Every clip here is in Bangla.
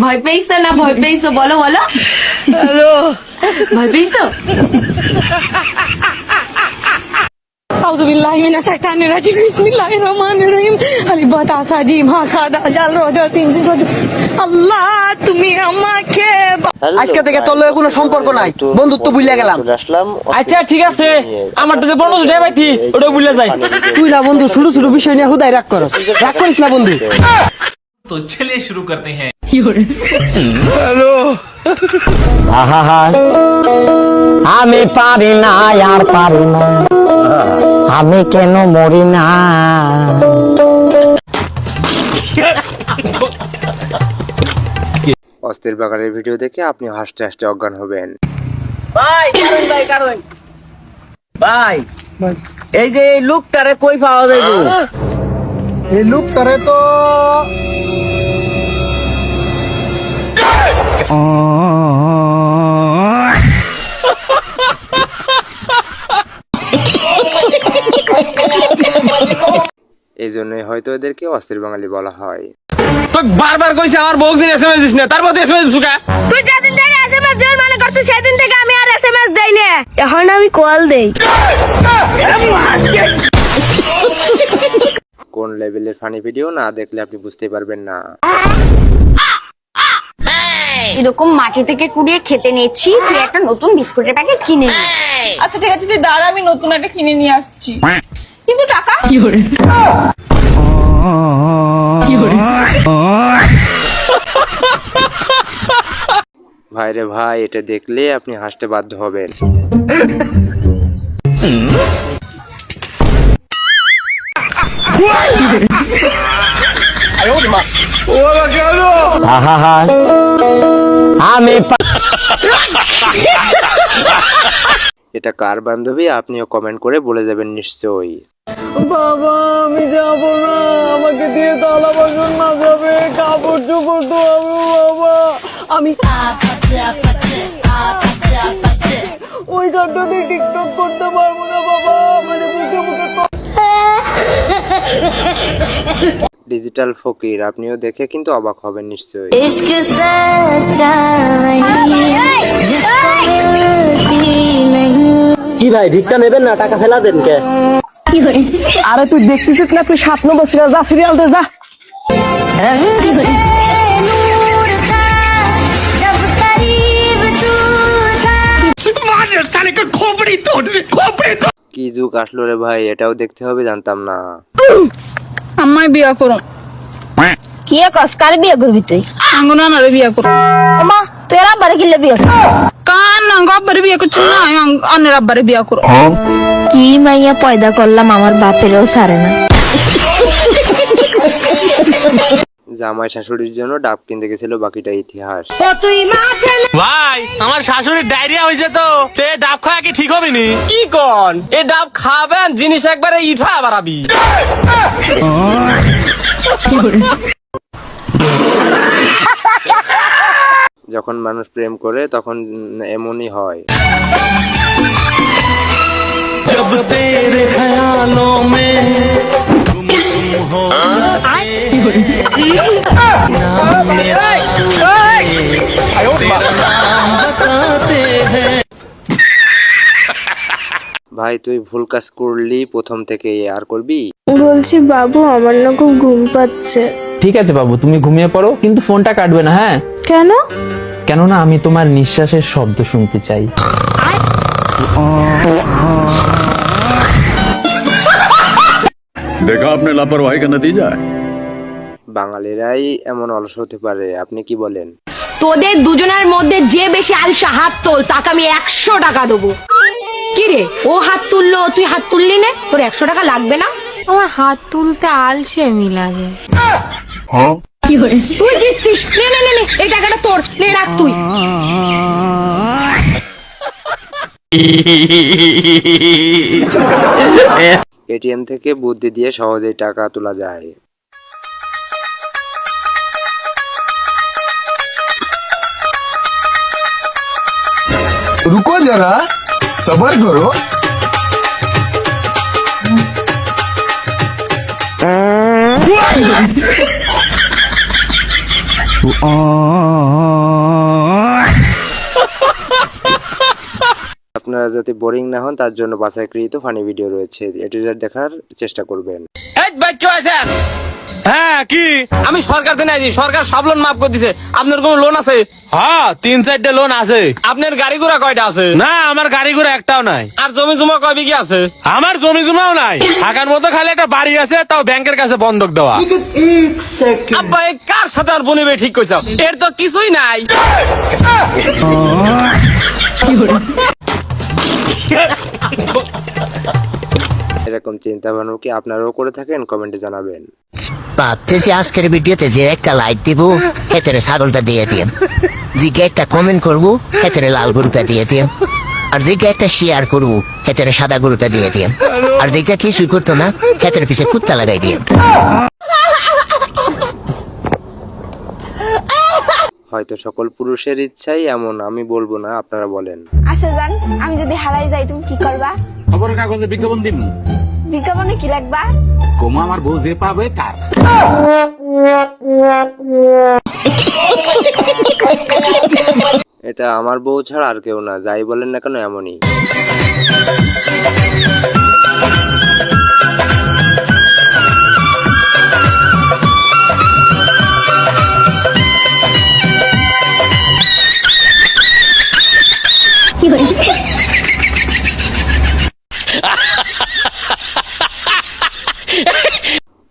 ভয় পেয়েছ না ভয় পেয়েছ বলো বলো হ্যালো ভয় পেয়েছ আমাকে আজকে থেকে কোনো সম্পর্ক নাই। বন্ধুত্ব ভুলে গেলাম। আচ্ছা ঠিক আছে। আমার তো যে বন্ধু ভাইতি ওটা ভুলে যাই তুই না বন্ধু ছোট ছোট বিষয় নিয়ে হুদাই রাগ করস। রাগ করিস না বন্ধু। তো শুরু করতে হ্যাঁ। হ্যালো। আমি পারি না আর পারি না। আমি কেন মরি না? অস্থির বাগানের ভিডিও দেখে আপনি হাসতে হাসতে অজ্ঞান হবেন। ভাই কারণ ভাই কারণ। ভাই এই যে এই লুকটারে কই পাওয়া যাইব? এই লুক করে তো এই জন্যই হয়তো এদেরকে অস্থির বাঙালি বলা হয়। তো বারবার কইছে আমার বউ দিন এসএমএস দিস না তারপর এসএমএস দিছুকা তুই যেদিন থেকে এসএমএস দেওয়ার মানে করছিস সেদিন থেকে আমি আর এসএমএস দেই না। এখন আমি কল দেই। কোন লেভেলের ফানি ভিডিও না দেখলে আপনি বুঝতে পারবেন না। এরকম মাটি থেকে কুড়িয়ে খেতে নিয়েছি তুই একটা নতুন বিস্কুটের প্যাকেট কিনে নে। আচ্ছা ঠিক আছে তুই দাঁড়া আমি নতুন একটা কিনে নিয়ে আসছি। কিন্তু টাকা? ভাইরে ভাই এটা দেখলে আপনি হাসতে বাধ্য হবেন। আহা আমি এটা কার বান্ধবী? আপনিও কমেন্ট করে বলে যাবেন নিশ্চয়ই। বাবা আমি যাব না। আমাকে দিয়ে তালা বাসন মাজাবে কাপড় চোপড় তো বাবা। আমি ওই গানটাতে টিকটক করতে পারব না বাবা। মানে মুখে মুখে ডিজিটাল ফকির আপনিও দেখে কিন্তু অবাক হবেন নিশ্চয়ই। কি ভাই ভিক্ষা নেবেন না? টাকা ফেলা দেন কে? আরে তুই দেখতেছিস না তুই সাত নম্বর সিরিয়াল যা সিরিয়াল দে যা। কি যুগ আসলো রে ভাই এটাও দেখতে হবে জানতাম না। আমায় বিয়া করো কি কস কার বিয়া করবি তুই? আঙ্গনা নারে বিয়া করো মা তুই আর আব্বারে কিলে বিয়া করবি? কান আঙ্গ আব্বারে বিয়া করছ না অন্য রাব্বারে বিয়া করো কি মাইয়া পয়দা করলাম আমার বাপেরও সারে না। জামাই শাশুড়ির জন্য ডাব কিনতে গেছিল বাকিটা ইতিহাস ভাই আমার শাশুড়ির ডায়রিয়া হয়েছে তো তে ডাব খাওয়া কি ঠিক হবে নি কি কন এ ডাব খাবেন জিনিস একবারে ইঠা বাড়াবি যখন মানুষ প্রেম করে তখন উম, এমনই হয় जब तेरे ख्यालों में गुमसुम हो नाम मेरा तेरा नाम बताते हैं ভাই তুই ভুল কাজ করলি প্রথম থেকে আর করবি বলছি বাবু আমার না খুব ঘুম পাচ্ছে ঠিক আছে বাবু তুমি ঘুমিয়ে পড়ো কিন্তু ফোনটা কাটবে না হ্যাঁ কেন কেননা আমি তোমার নিঃশ্বাসের শব্দ শুনতে চাই দেখা আপনি কেন দিয়ে যায় বাঙালিরাই এমন অলস হতে পারে আপনি কি বলেন? তোদের দুজনের মধ্যে যে বেশি আলসা হাত তোল তাকে আমি একশো টাকা দেবো। কি রে? ও হাত তুললো তুই হাত তুললি না? তোর একশো টাকা লাগবে না? আমার হাত তুলতে আলসেমি লাগে। কি করে তুই জিতছিস। নে নে নে নে এই টাকাটা তোর। নে রাখ তুই। এটিএম থেকে বুদ্ধি দিয়ে সহজেই টাকা তোলা যায় রুকো যারা সবার করো আপনারা যাতে বোরিং না হন তার জন্য বাছাইকৃত ফানি ভিডিও রয়েছে। এটি দেখার চেষ্টা করবেন। হ্যাঁ কি? আমি সরকার থেকে আছি সরকার সব লোন মাফ করে দিছে। আপনার কোনো লোন আছে? হ্যাঁ তিন চারটে লোন আছে। আপনার গাড়ি ঘোড়া কয়টা আছে? না আমার গাড়ি ঘোড়া একটাও নাই। আর জমি জমা কয় বিঘি আছে? আমার জমি জমাও নাই। থাকার মতো খালি একটা বাড়ি আছে তাও ব্যাংকের কাছে বন্ধক দেওয়া। আব্বা কার সাথে আর বনিবে ঠিক কইছাও এর তো কিছুই নাই। এরকম চিন্তা ভাবনা কি আপনারাও করে থাকেন? কমেন্টে জানাবেন। ভাবতেছি আজকের ভিডিওতে যে একটা লাইক দিব, হেতেরে ছাগলটা দিয়ে দিম জিকে একটা কমেন্ট করব, হেতেরে লাল গরুটা দিয়ে দিম আর দিকে একটা শেয়ার করব, হেতেরে সাদা গরুটা দিয়ে দিম আর দিকে কিছুই করতো না, হেতের পিছে কুত্তা লাগাই দিম হয়তো সকল পুরুষের ইচ্ছাই এমন আমি বলব না আপনারা বলেন। আচ্ছা জান আমি যদি হারাই যাই তুমি কি করবা? খবর কাগজে বিজ্ঞাপন দিম। বিজ্ঞাপনে কি লাগবা? কোমা আমার বউ যে পাবে কার এটা আমার বউ ছাড়া আর কেউ না যাই বলেন না কেন এমনই।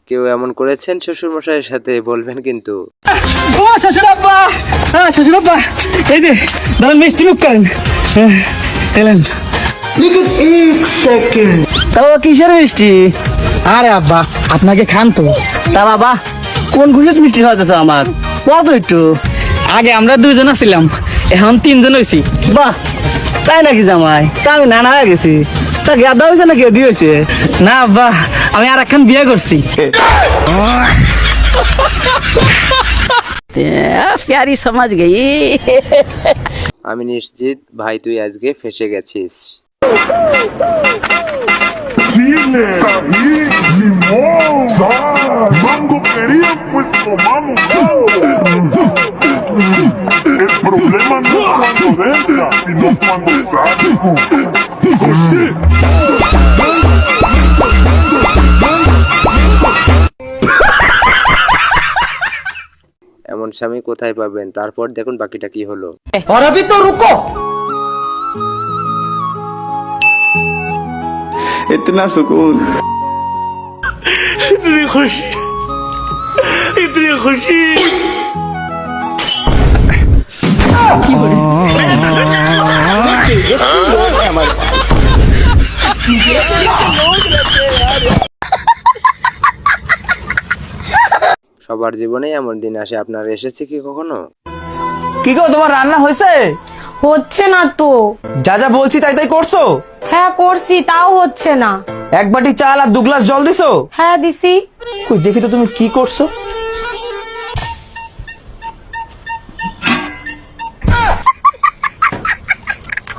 কেউ এমন করেছেন শ্বশুর মশাইয়ের সাথে? বলবেন কিন্তু। ও শ্বশুর আব্বা হ্যাঁ শ্বশুর আব্বা এই যে দাঁড়ান মিষ্টি মুখ করেন। এলেন। তা বাবা কিসের মিষ্টি? আরে আব্বা আপনাকে খান তো। তা বাবা কোন খুশিতে মিষ্টি খাওয়াতেছ আমার? কত একটু। আগে আমরা দুইজন ছিলাম এখন তিনজন হয়েছি বাহ! তাই নাকি জামাই? তা আমি নানা হয়ে গেছি। তা গেদা হয়েছে নাকি? দিয়ে হয়েছে। না আব্বা আমি আর একখান বিয়ে করছি। প্যারি সমাজ গেই। আমি নিশ্চিত ভাই তুই আজকে ফেসে গেছিস। Mango quería, pues tomamos. El problema no es cuando entra, sino cuando sale. এমন স্বামী কোথায় পাবেন তারপর দেখুন বাকিটা কি হলো और अभी तो रुको इतना सुकून সবার জীবনে এমন দিন আসে আপনার এসেছে কি কখনো? কি গো তোমার রান্না হয়েছে? হচ্ছে না তো। যা যা বলছি তাই তাই করছ? হ্যাঁ করছি তাও হচ্ছে না। এক বাটি চাল আর দু গ্লাস জল দিছো? হ্যাঁ দিছি। কই দেখি তো তুমি কি করছ?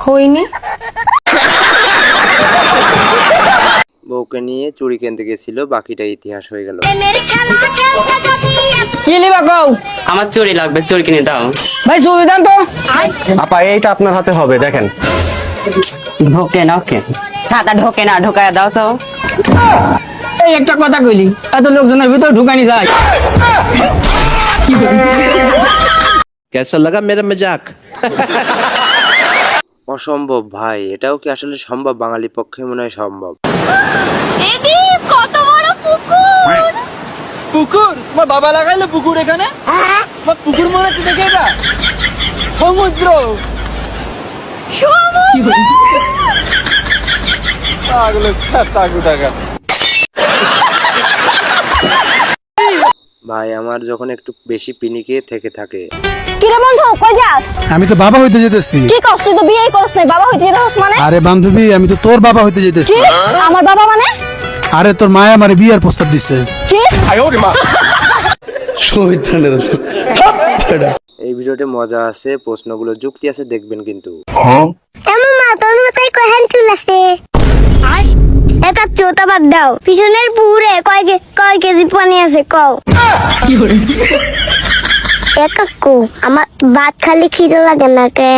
হয়নি বউকে নিয়ে চুরি কিনতে গেছিল বাকিটা ইতিহাস হয়ে গেল কি নিবা কও আমার চুরি লাগবে চুরি কিনে দাও ভাই সুবিধান তো আপা এইটা আপনার হাতে হবে দেখেন ঢোকে না ওকে সাদা ঢোকে না ঢোকায় দাও তো এই একটা কথা কইলি এত লোকজনের ভিতর ঢুকানি যায় कैसा लगा मेरा मजाक অসম্ভব ভাই। এটাও কি আসলে সম্ভব? বাঙালি পক্ষে মনে হয় সম্ভব। কত বড় পুকুর! পুকুর? তোমার বাবা লাগাইলো পুকুর এখানে? তোমার পুকুর মনে হচ্ছে দেখে এটা? সমুদ্র! সমুদ্র! পাগল টাকা। ভাই আমার যখন একটু বেশি পিনিকে থেকে থাকে। কিরে বন্ধু কই যাস? আমি তো বাবা হইতে যেতেছি। কি করছ তুই তো বিয়ে করছ নাই বাবা হইতে মানে? আরে বান্ধবী আমি তো তোর বাবা হইতে যেতেছি। কি আমার বাবা মানে? আরে তোর মায়া আমার বিয়ার প্রস্তাব দিচ্ছে কি? এই ভিডিওতে মজা আছে প্রশ্নগুলো যুক্তি আছে দেখবেন কিন্তু। তোর মাথায় কয় হ্যান্ড চুল আছে। এটা চোতা বাদ দাও। পিছনের পুরে কয় কয় কেজি পানি আছে কও। একাকু আমার ভাত খালি খিদে লাগে না কে?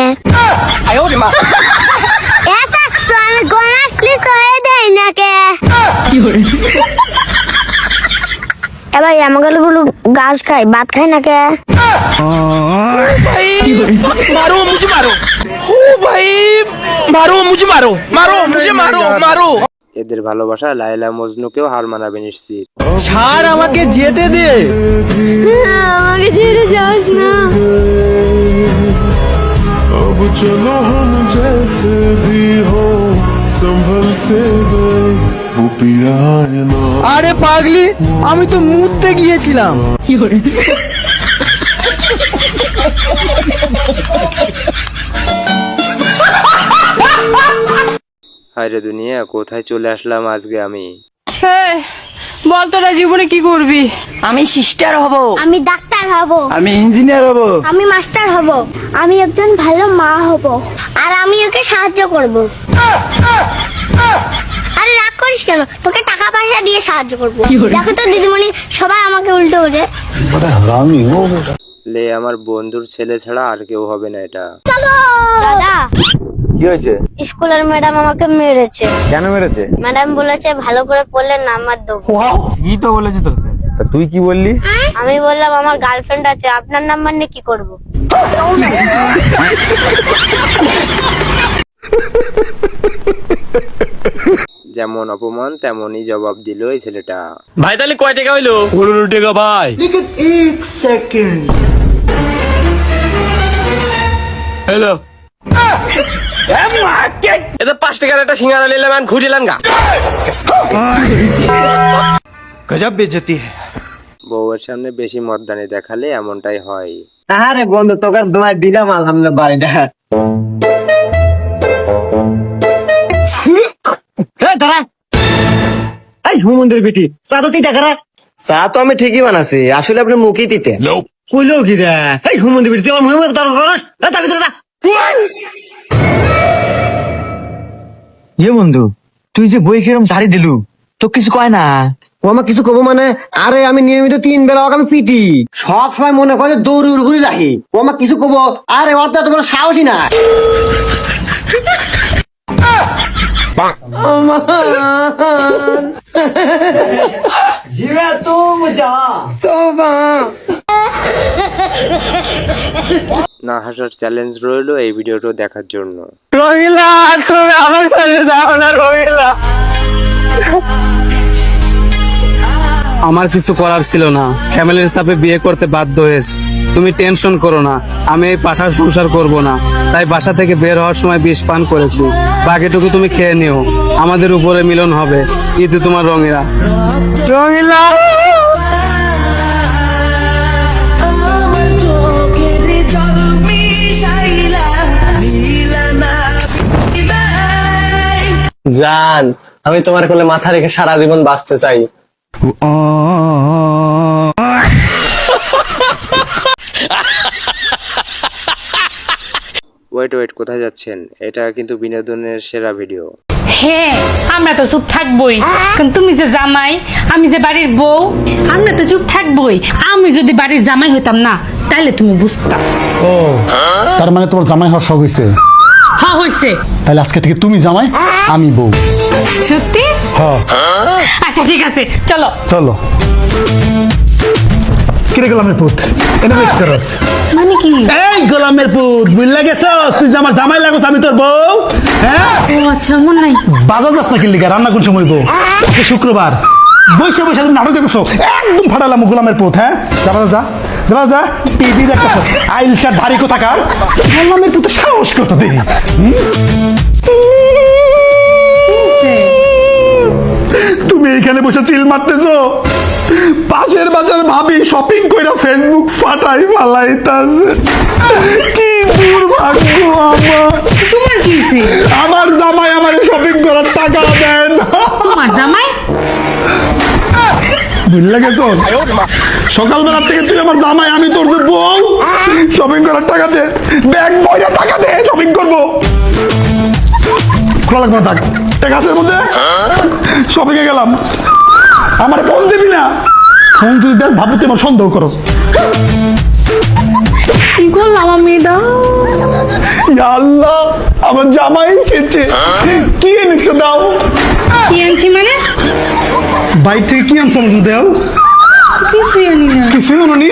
একাকু আমি গলাস লিস হয়ে গাছ খাই ভাত খাই না কে? মারো মুঝে মারো মারো, মুঝে মারো। মারো, মুঝে মারো মারো। এদের ভালোবাসা লাইলা মজনুকেও হার মানাবে নিশ্চিত ছাড় আমাকে যেতে দে আমাকে ছেড়ে যাস না अब चलो हम जैसे भी हो संभल से गए वो पिया है ना আরে পাগলি আমি তো মুততে গিয়েছিলাম হায়রে দুনিয়া কোথায় চলে আসলাম আজকে আমি? বল তোরা জীবনে কি করবি? আমি সিস্টার হব। আমি ডাক্তার হব। আমি ইঞ্জিনিয়ার হব। আমি মাস্টার হব। আমি একজন ভালো মা হব। আর আমি ওকে সাহায্য করব। আরে রাগ করিস কেন? তোকে টাকা পয়সা দিয়ে সাহায্য করব। দেখো তো দিদিমণি সবাই আমাকে উল্টো বোঝে। লে আমার বন্ধুর ছেলে ছাড়া আর কেউ হবে না এটা। দাদা। কি হয়েছে? স্কুলের ম্যাডাম আমাকে মেরেছে। কেন মেরেছে? ম্যাডাম বলেছে ভালো করে পড়লে নাম্বার দেবো। কি তো বলেছি তো তুই কি বললি? আমি বললাম আমার গার্লফ্রেন্ড আছে আপনার নাম্বার নিয়ে কি করব? যেমন অপমান তেমনই জবাব দিল এই ছেলেটা। ভাই তাহলে কয় টাকা হইল? পনেরো টাকা ভাই। হ্যালো। এতে পাঁচ টাকার একটা সিঙ্গারা নিলাম আর খুঁজিলাম গা। গজব বেজতি বউয়ের সামনে বেশি মতদানি দেখালে এমনটাই হয়। আরে বন্ধু তোকে তোমার দিলাম আলহামদুলিল্লাহ বাড়িটা। দাঁড়া। এই হুমন্দির বেটি চা তো তিতা করা চা তো আমি ঠিকই বানাচ্ছি আসলে আপনি মুখই দিতে কইলো কি রে? এই হুমন্দির বেটি তুই আমার মুখে তর্ক করস? ভিতরে যা। ইয়ে বন্ধু, তুই যে বই কিরম ঝাড়ি দিলু তো কিছু কয় না? ও আমার কিছু কব মানে আরে আমি নিয়মিত তিন বেলা আমি পিটি। সব সময় মনে করে দৌড়ি উড়গুড়ি রাখি। ও আমার কিছু কব, আরে অর্থাৎ তোমার এত সাহসই না জিবে তুম যা না হাসার চ্যালেঞ্জ রইল এই ভিডিওটা দেখার জন্য। রহিলা তুমি আমার সাথে যাও না রহিলা। আমার কিছু করার ছিল না। ফ্যামিলির সাথে বিয়ে করতে বাধ্য হয়েছে। তুমি টেনশন করো না আমি এই পাঠার সংসার করব না। তাই বাসা থেকে বের হওয়ার সময় বিষ পান করেছি। বাকিটুকু তুমি খেয়ে নিও। আমাদের উপরে মিলন হবে। ঈদে তোমার রঙেরা রঙিলা। জান আমি তোমার কোলে মাথা রেখে সারা জীবন বাঁচতে চাই। ওয়েট ওয়েট কোথায় যাচ্ছেন? এটা কিন্তু বিনোদনের সেরা ভিডিও হ্যাঁ আমরা তো চুপ থাকবই। কারণ তুমি যে জামাই আমি যে বাড়ির বউ আমরা তো চুপ থাকবই। আমি যদি বাড়ির জামাই হইতাম না তাহলে তুমি বুঝতাম ও তার মানে তোমার জামাই হওয়ার শখ হয়েছে হ্যাঁ হইছে। তাহলে আজকে থেকে তুমি জামাই আমি বউ। সত্যি? হ্যাঁ। আচ্ছা ঠিক আছে চলো। চলো। কিরে গোলামের পুত? এনে বেশ করস। মানে কি? এই গোলামের পুত বুঝলা গেছস? তুই যে আমার জামাই লাগছ আমি তোর বউ হ্যাঁ? ও আচ্ছা মনে নাই। বাজার যাস না কিল্লিকা রান্না কোন সময় বউ? আজকে শুক্রবার। বৈশা বৈশা তুমি নাটক দেখছ? একদম ফাটালাম গোলামের পুত হ্যাঁ? যাবা যা। কিন্তু সাহস তুমি এখানে বসে চিল মারতেছো? পাশের বাজার ভাবি শপিং কইরা ফেসবুক ফাটাই ফালাইতাছে। কি দুর্ভাগ্য আমার। ভুলে গেছ সকালবেলা থেকে তুই আমার জামাই আমি তোর যে বউ। শপিং করার টাকা দে। ব্যাগ টাকা দে শপিং করব। খোলা লাগবে থাক। আছে গেলাম। আমার ফোন দিবি না? ফোন যদি দেশ ভাবতে আমার সন্দেহ করো কি করলাম আমি এটা আল্লাহ আমার জামাই এসেছে। কি এনেছো দাও। কি আনছি মানে? বাইক থেকে কি আনছো আমাকে দাও? কিছুই আনি না। কিছুই আনোনি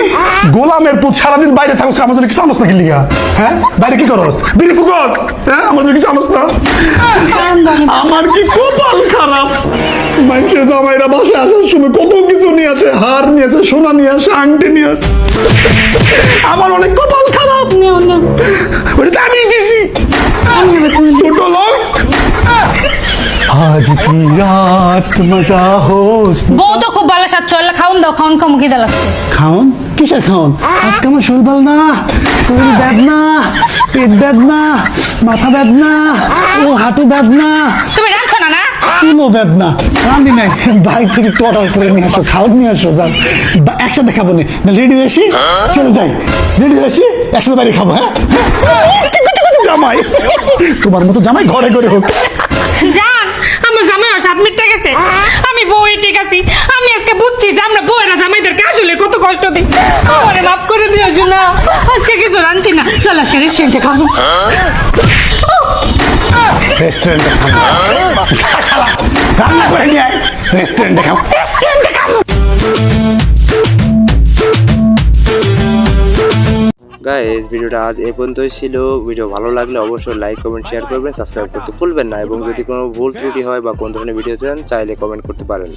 গোলামের পুত সারাদিন বাইরে থাকছ আমার জন্য কিছু আনস না কি লিগা? হ্যাঁ? বাইরে কি করস? বিড়ি ফুকস? হ্যাঁ? আমার জন্য কিছু আনস না? আমার কি কপাল খারাপ? মানুষের জামাইরা বাসায় আসার সময় কত কিছু নিয়ে আসে হার নিয়ে আসে সোনা নিয়ে আসে আংটি নিয়ে আসে। আমার অনেক কপাল খারাপ। ওটা আমি দিছি। ছোট লোক। আজ কি রাত মজা হোস? বউ তো খুব ভালো সাথ চল খাউন দাও খাউন কি লাগছে খাওন? কিসের খাওন? আজকে আমার শরীর ভালো না। শরীর বেদনা পেট বেদনা মাথা বেদনা ও হাঁটু বেদনা তুমি রাখছো না না? চুলো বেদনা রান্দি নাই। বাইক থেকে একটু অর্ডার করে নিয়ে আসো খাওয়ার নিয়ে আসো যান একসাথে খাব না। রেডি হয়ে আসি? চলে যাই। রেডি হয়ে আসি? একসাথে বাইরে খাব হ্যাঁ? জামাই। তোমার মতো জামাই ঘরে ঘরে হোক। জান আমার জামাই আর সাত মিনিট গেছে। আমি বউই ঠিক আছি। আমি আজকে বুঝছি যে আমরা বউয়েরা জামাইদেরকে আসলে কত কষ্ট দিই। আমারে মাফ করে দিও শোনা আজকে কিছু রাঁধছি না। চল আজকে রেস্টুরেন্টে খাব। রেস্টুরেন্টে খাব। রান্না করে নিয়ে রেস্টুরেন্টে খাব। রেস্টুরেন্টে খাব। গাইস ভিডিওটা আজ এই পর্যন্তই ছিল। ভিডিও ভালো লাগলে অবশ্যই লাইক কমেন্ট শেয়ার করবেন সাবস্ক্রাইব করতে ভুলবেন না। এবং যদি কোনো ভুল ত্রুটি হয় বা কোন ধরনের ভিডিও চান, চাইলে কমেন্ট করতে পারেন।